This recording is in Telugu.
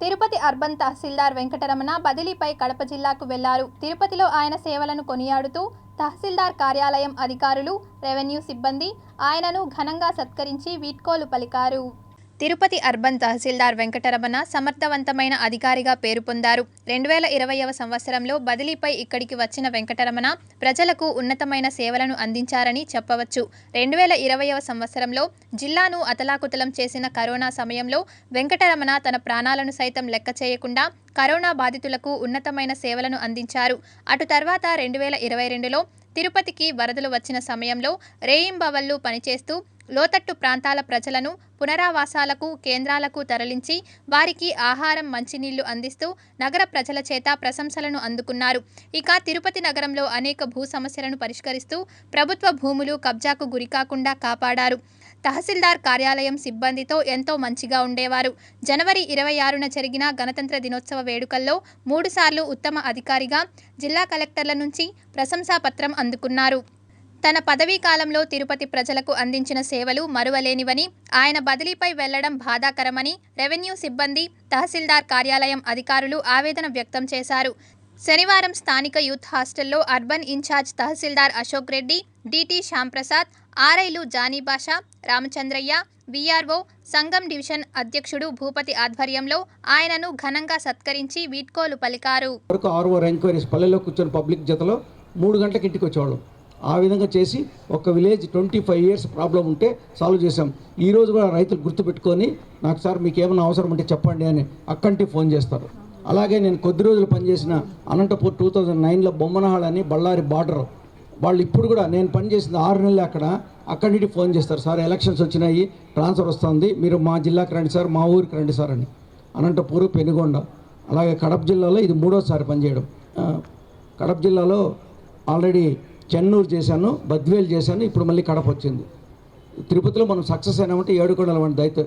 తిరుపతి అర్బన్ తహసీల్దార్ వెంకటరమణ బదిలీపై కడప జిల్లాకు వెళ్ళారు. తిరుపతిలో ఆయన సేవలను కొనియాడుతూ తహసీల్దార్ కార్యాలయం అధికారులు రెవెన్యూ సిబ్బంది ఆయనను ఘనంగా సత్కరించి వీడ్కోలు పలికారు. తిరుపతి అర్బన్ తహసీల్దార్ వెంకటరమణ సమర్థవంతమైన అధికారిగా పేరు పొందారు. రెండు వేల ఇరవైవ సంవత్సరంలో బదిలీపై ఇక్కడికి వచ్చిన వెంకటరమణ ప్రజలకు ఉన్నతమైన సేవలను అందించారని చెప్పవచ్చు. రెండు వేల ఇరవైవ సంవత్సరంలో జిల్లాను అతలాకుతలం చేసిన కరోనా సమయంలో వెంకటరమణ తన ప్రాణాలను సైతం లెక్క చేయకుండా కరోనా బాధితులకు ఉన్నతమైన సేవలను అందించారు. అటు తర్వాత రెండు వేల ఇరవై రెండులో తిరుపతికి వరదలు వచ్చిన సమయంలో రేయింబవళ్ళు పనిచేస్తూ లోతట్టు ప్రాంతాల ప్రజలను పునరావాసాలకు కేంద్రాలకు తరలించి వారికి ఆహారం మంచినీళ్ళు అందిస్తూ నగర ప్రజల చేత ప్రశంసలను అందుకున్నారు. ఇక తిరుపతి నగరంలో అనేక భూ సమస్యలను పరిష్కరిస్తూ ప్రభుత్వ భూములు కబ్జాకు గురికాకుండా కాపాడారు. తహసీల్దార్ కార్యాలయం సిబ్బందితో ఎంతో మంచిగా ఉండేవారు. జనవరి ఇరవై ఆరున జరిగిన గణతంత్ర దినోత్సవ వేడుకల్లో మూడుసార్లు ఉత్తమ అధికారిగా జిల్లా కలెక్టర్ల నుంచి ప్రశంసా పత్రం అందుకున్నారు. తన పదవీ కాలంలో తిరుపతి ప్రజలకు అందించిన సేవలు మరువలేనివని ఆయన బదిలీపై వెళ్ళడం బాధాకరమని రెవెన్యూ సిబ్బంది తహసీల్దార్ కార్యాలయం అధికారులు ఆవేదన వ్యక్తం చేశారు. శనివారం స్థానిక యూత్ హాస్టల్లో urban in charge tahsildar Ashok Reddy DT Shyamprasad ఆర్ఐలు Janibasha Ramachandraiah VRO సంఘం డివిజన్ అధ్యక్షుడు భూపతి ఆధ్వర్యంలో ఆయనను ఘనంగా సత్కరించి వీడ్కోలు పలికారు. ఎంక్వైరీస్ పల్లెల్లో కూర్చొని పబ్లిక్ జతలో మూడు గంటలకు ఇంటికి వచ్చేవాళ్ళం. ఆ విధంగా చేసి ఒక village twenty five years problem ఉంటే సాల్వ్ చేసాం ఈరోజు కూడా రైతులు గుర్తుపెట్టుకొని నాకు సార్ మీకు ఏమైనా అవసరం ఉంటే చెప్పండి అని అక్కంటి ఫోన్ చేస్తారు. అలాగే నేను కొద్ది రోజులు పనిచేసిన అనంతపూర్ టూ థౌజండ్ నైన్లో బొమ్మనహాళ్ అని బళ్ళారి బార్డర్. వాళ్ళు ఇప్పుడు కూడా నేను పనిచేసింది ఆరు నెలలు అక్కడ. అక్కడి నుండి ఫోన్ చేస్తారు. సార్ ఎలక్షన్స్ వచ్చినాయి ట్రాన్స్ఫర్ వస్తుంది. మీరు మా జిల్లాకి రండి సార్ మా ఊరికి రండి సార్ అని. అనంతపూర్ పెనుగొండ. అలాగే కడప జిల్లాలో ఇది మూడోసారి పనిచేయడం. కడప జిల్లాలో ఆల్రెడీ చెన్నూరు చేశాను బద్వేలు చేశాను ఇప్పుడు మళ్ళీ కడప వచ్చింది. తిరుపతిలో మనం సక్సెస్ అయినామంటే ఏడుకొండల వంటి దైత